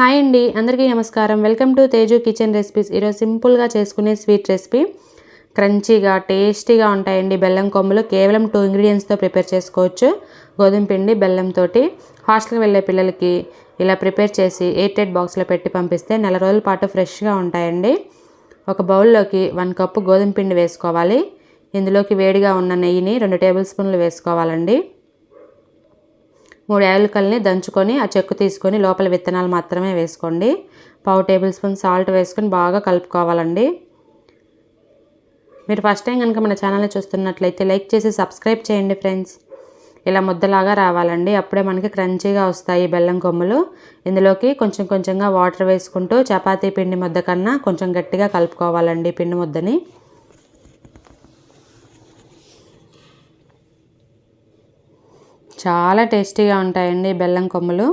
Hi అండి అందరికీ నమస్కారం. Welcome to Teju kitchen recipes. ఈరోజు సింపుల్గా చేసుకునే స్వీట్ రెసిపీ. క్రంచీగా టేస్టీగా ఉంటాయండి బెల్లం కొమ్ములు. కేవలం టూ ఇంగ్రీడియంట్స్తో ప్రిపేర్ చేసుకోవచ్చు. గోధుమ పిండి బెల్లంతో హాస్టల్కి వెళ్ళే పిల్లలకి ఇలా ప్రిపేర్ చేసి ఎయిట్ బాక్స్లో పెట్టి పంపిస్తే నెల రోజుల పాటు ఫ్రెష్గా ఉంటాయండి. ఒక బౌల్లోకి వన్ కప్పు గోధుమ పిండి వేసుకోవాలి. ఇందులోకి వేడిగా ఉన్న నెయ్యిని రెండు టేబుల్ స్పూన్లు వేసుకోవాలండి. మూడు యాలకల్ని దంచుకొని ఆ చెక్కు తీసుకొని లోపల విత్తనాలు మాత్రమే వేసుకోండి. పావు టేబుల్ స్పూన్ సాల్ట్ వేసుకొని బాగా కలుపుకోవాలండి. మీరు ఫస్ట్ టైం కనుక మన ఛానల్ని చూస్తున్నట్లయితే లైక్ చేసి సబ్స్క్రైబ్ చేయండి ఫ్రెండ్స్. ఇలా ముద్దలాగా రావాలండి. అప్పుడే మనకి క్రంచీగా వస్తాయి బెల్లం కొమ్ములు. ఇందులోకి కొంచెం కొంచెంగా వాటర్ వేసుకుంటూ చపాతీ పిండి ముద్ద కన్నా కొంచెం గట్టిగా కలుపుకోవాలండి పిండి ముద్దని. చాలా టేస్టీగా ఉంటాయండి బెల్లం కొమ్ములు.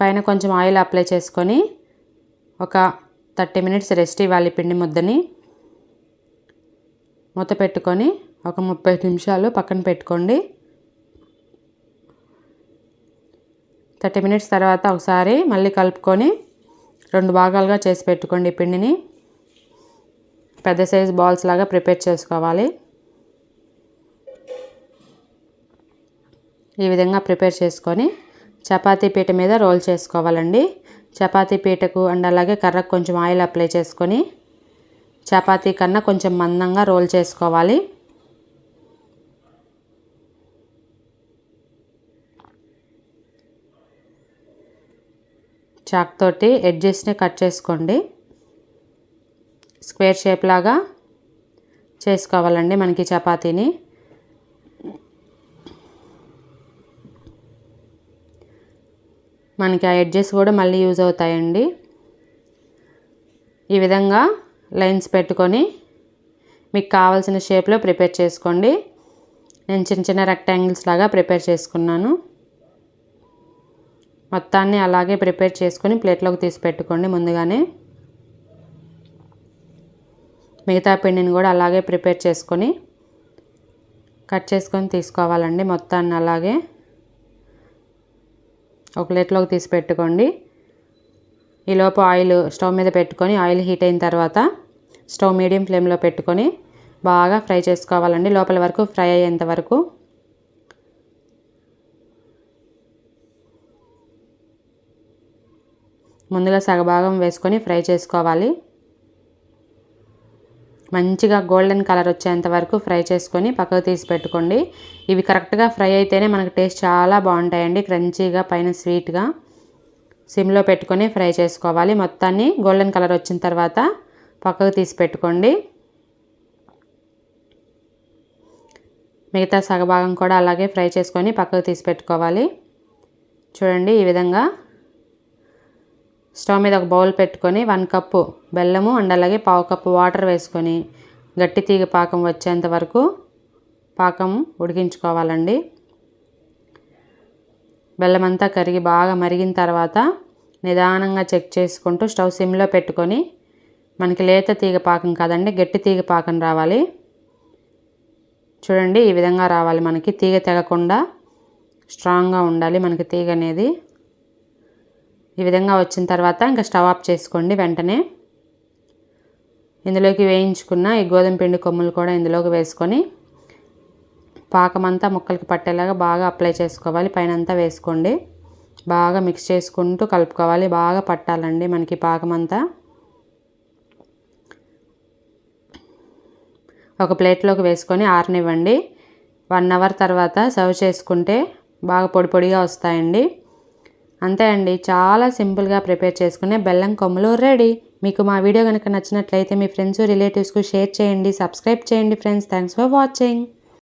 పైన కొంచెం ఆయిల్ అప్లై చేసుకొని ఒక థర్టీ మినిట్స్ రెస్ట్ ఇవ్వాలి పిండి ముద్దని. మూత పెట్టుకొని ఒక ముప్పై నిమిషాలు పక్కన పెట్టుకోండి. థర్టీ మినిట్స్ తర్వాత ఒకసారి మళ్ళీ కలుపుకొని రెండు భాగాలుగా చేసి పెట్టుకోండి పిండిని. పెద్ద సైజ్ బాల్స్ లాగా ప్రిపేర్ చేసుకోవాలి. ఈ విధంగా ప్రిపేర్ చేసుకొని చపాతీ పీట మీద రోల్ చేసుకోవాలండి. చపాతీ పీటకు అండ్ అలాగే కర్రకు కొంచెం ఆయిల్ అప్లై చేసుకొని చపాతీ కన్నా కొంచెం మందంగా రోల్ చేసుకోవాలి. చాక్ తోటి ఎడ్జెస్ని కట్ చేసుకోండి. స్క్వేర్ షేప్ లాగా చేసుకోవాలండి మనకి చపాతీని. మనకి ఆ ఎడ్జెస్ కూడా మళ్ళీ యూజ్ అవుతాయండి. ఈ విధంగా లైన్స్ పెట్టుకొని మీకు కావాల్సిన షేప్లో ప్రిపేర్ చేసుకోండి. నేను చిన్న చిన్న రెక్టాంగిల్స్ లాగా ప్రిపేర్ చేసుకున్నాను. మొత్తాన్ని అలాగే ప్రిపేర్ చేసుకొని ప్లేట్లోకి తీసి పెట్టుకోండి ముందుగానే. మిగతా పిండిని కూడా అలాగే ప్రిపేర్ చేసుకొని కట్ చేసుకొని తీసుకోవాలండి మొత్తాన్ని అలాగే. ఒక ప్లేట్లోకి తీసి పెట్టుకోండి. ఈలోపు ఆయిల్ స్టవ్ మీద పెట్టుకొని ఆయిల్ హీట్ అయిన తర్వాత స్టవ్ మీడియం ఫ్లేమ్లో పెట్టుకొని బాగా ఫ్రై చేసుకోవాలండి. లోపల వరకు ఫ్రై అయ్యేంత వరకు. ముందుగా సగభాగం వేసుకొని ఫ్రై చేసుకోవాలి. మంచిగా గోల్డెన్ కలర్ వచ్చేంత వరకు ఫ్రై చేసుకొని పక్కకు తీసి పెట్టుకోండి. ఇవి కరెక్ట్గా ఫ్రై అయితేనే మనకు టేస్ట్ చాలా బాగుంటాయండి. క్రంచీగా పైన స్వీట్గా. సిమ్లో పెట్టుకొని ఫ్రై చేసుకోవాలి. మొత్తాన్ని గోల్డెన్ కలర్ వచ్చిన తర్వాత పక్కకు తీసి పెట్టుకోండి. మిగతా సగభాగం కూడా అలాగే ఫ్రై చేసుకొని పక్కకు తీసి పెట్టుకోవాలి. చూడండి ఈ విధంగా స్టవ్ మీద ఒక బౌల్ పెట్టుకొని వన్ కప్పు బెల్లము అండ్ అలాగే పావు కప్పు వాటర్ వేసుకొని గట్టి తీగ పాకం వచ్చేంత వరకు పాకం ఉడికించుకోవాలండి. బెల్లం అంతా కరిగి బాగా మరిగిన తర్వాత నిదానంగా చెక్ చేసుకుంటూ స్టవ్ సిమ్లో పెట్టుకొని మనకి లేత తీగ పాకం కాదండి గట్టి తీగ పాకం రావాలి. చూడండి ఈ విధంగా రావాలి మనకి. తీగ తెగకుండా స్ట్రాంగ్గా ఉండాలి మనకి తీగ అనేది. ఈ విధంగా వచ్చిన తర్వాత ఇంకా స్టవ్ ఆఫ్ చేసుకోండి వెంటనే. ఇందులోకి వేయించుకున్న ఈ గోధుమ పిండి కొమ్ములు కూడా ఇందులోకి వేసుకొని పాకమంతా ముక్కలకి పట్టేలాగా బాగా అప్లై చేసుకోవాలి. పైన అంతా వేసుకోండి. బాగా మిక్స్ చేసుకుంటూ కలుపుకోవాలి. బాగా పట్టాలండి మనకి పాకమంతా. ఒక ప్లేట్లోకి వేసుకొని ఆరనివ్వండి. వన్ అవర్ తర్వాత సర్వ్ చేసుకుంటే బాగా పొడి పొడిగా వస్తాయండి. అంతే అండి. చాలా సింపుల్గా ప్రిపేర్ చేసుకునే బెల్లం కొమ్ములు రెడీ. మీకు మా వీడియో కనుక నచ్చినట్లయితే మీ ఫ్రెండ్స్ రిలేటివ్స్కు షేర్ చేయండి సబ్స్క్రైబ్ చేయండి ఫ్రెండ్స్. Thanks for watching.